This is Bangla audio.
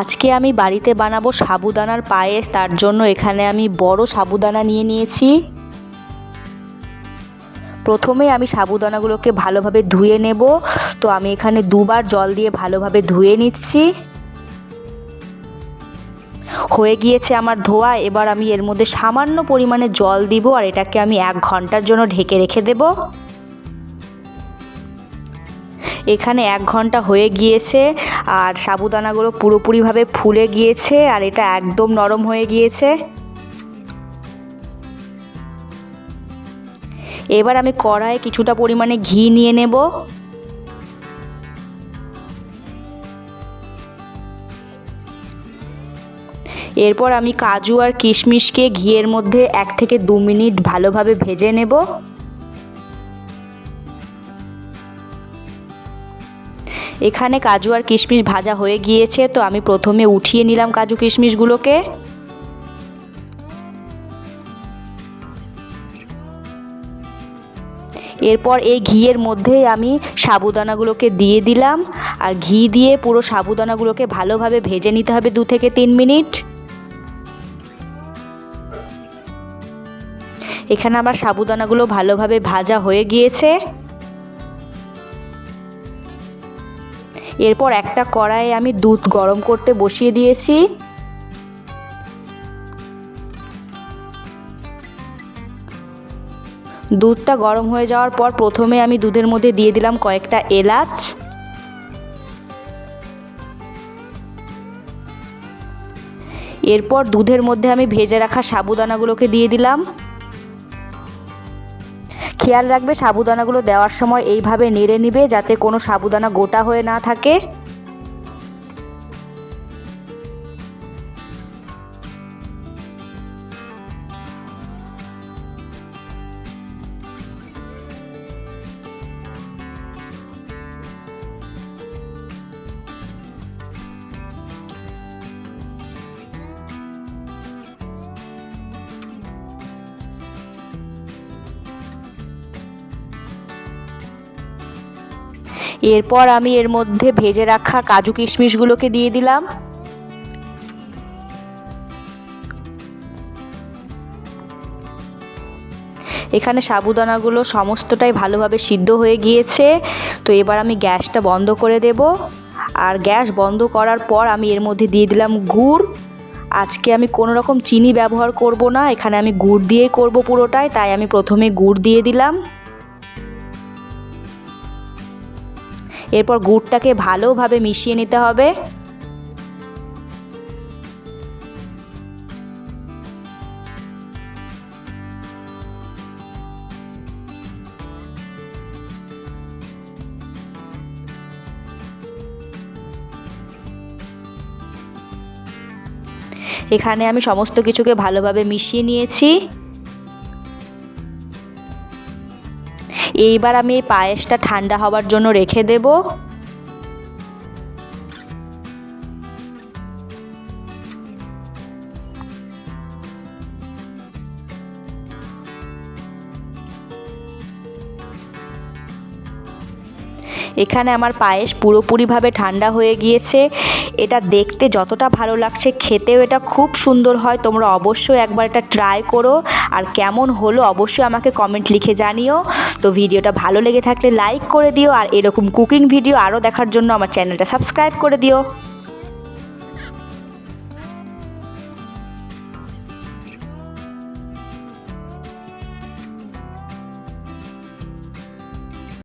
আজকে আমি বাড়িতে বানাবো সাবুদানার পায়েস, তার জন্য এখানে আমি বড় সাবুদানা নিয়ে নিয়েছি। প্রথমে আমি সাবুদানাগুলোকে ভালোভাবে ধুয়ে নেব। তো আমি এখানে দুবার জল দিয়ে ভালোভাবে ধুয়ে নিচ্ছি। হয়ে গিয়েছে আমার ধোয়া, এবার আমি এর মধ্যে সামান্য পরিমাণে জল দিব, আর এটাকে আমি এক ঘণ্টার জন্য ঢেকে রেখে দেবো। এখানে এক ঘণ্টা হয়ে গিয়েছে আর সাবুদানাগুলো পুরোপুরিভাবে ফুলে গিয়েছে আর এটা একদম নরম হয়ে গিয়েছে। এবার আমি কড়াইয়ে কিছুটা পরিমাণে ঘি নিয়ে নেব। এরপর আমি কাজু আর কিশমিশকে ঘিয়ের মধ্যে এক থেকে দু মিনিট ভালোভাবে ভেজে নেব। এখানে কাজু আর কিশমিশ ভাজা হয়ে গিয়েছে, তো আমি প্রথমে উঠিয়ে নিলাম কাজু কিশমিশগুলোকে। এরপর এই ঘিয়ের মধ্যে আমি সাবুদানাগুলোকে দিয়ে দিলাম, আর ঘি দিয়ে পুরো সাবুদানাগুলোকে ভালোভাবে ভেজে নিতে হবে দু থেকে তিন মিনিট। এখানে আমার সাবুদানাগুলো ভালোভাবে ভাজা হয়ে গিয়েছে। এরপর একটা কড়াইয়ে আমি দুধ গরম করতে বসিয়ে দিয়েছি। দুধটা গরম হয়ে যাওয়ার পর প্রথমে আমি দুধের মধ্যে দিয়ে দিলাম কয়েকটা এলাচ। এরপর দুধের মধ্যে আমি ভেজে রাখা সাবুদানাগুলোকে দিয়ে দিলাম। খেয়াল রাখবে, সাবুদানাগুলো দেওয়ার সময় এইভাবে নেড়ে নিবে যাতে কোনো সাবুদানা গোটা হয়ে না থাকে। এরপর আমি এর মধ্যে ভেজে রাখা কাজু কিশমিশগুলোকে দিয়ে দিলাম। এখানে সাবুদানাগুলো সমস্তটাই ভালোভাবে সিদ্ধ হয়ে গিয়েছে। তো এবার আমি গ্যাসটা বন্ধ করে দেব। আর গ্যাস বন্ধ করার পর আমি এর মধ্যে দিয়ে দিলাম গুড়। আজকে আমি কোনো রকম চিনি ব্যবহার করব না। এখানে আমি গুড় দিয়েই করব পুরোটাই। তাই আমি প্রথমে গুড় দিয়ে দিলাম। এরপর গুড়টাকে ভালোভাবে মিশিয়ে নিতে হবে। এখানে আমি সমস্ত কিছুকে ভালোভাবে মিশিয়ে নিয়েছি। এইবার আমি পায়েসটা ঠান্ডা হওয়ার জন্য রেখে দেব। এখানে আমার পায়েস পুরোপুরিভাবে ঠান্ডা হয়ে গিয়েছে। এটা দেখতে যতটা ভালো লাগছে, খেতেও এটা খুব সুন্দর হয়। তোমরা অবশ্যই একবার এটা ট্রাই করো। আর কেমন হলো অবশ্যই আমাকে কমেন্ট লিখে জানিও। তো ভিডিওটা ভালো লেগে থাকলে লাইক করে দিও। আর এরকম কুকিং ভিডিও আরও দেখার জন্য আমার চ্যানেলটা সাবস্ক্রাইব করে দিও।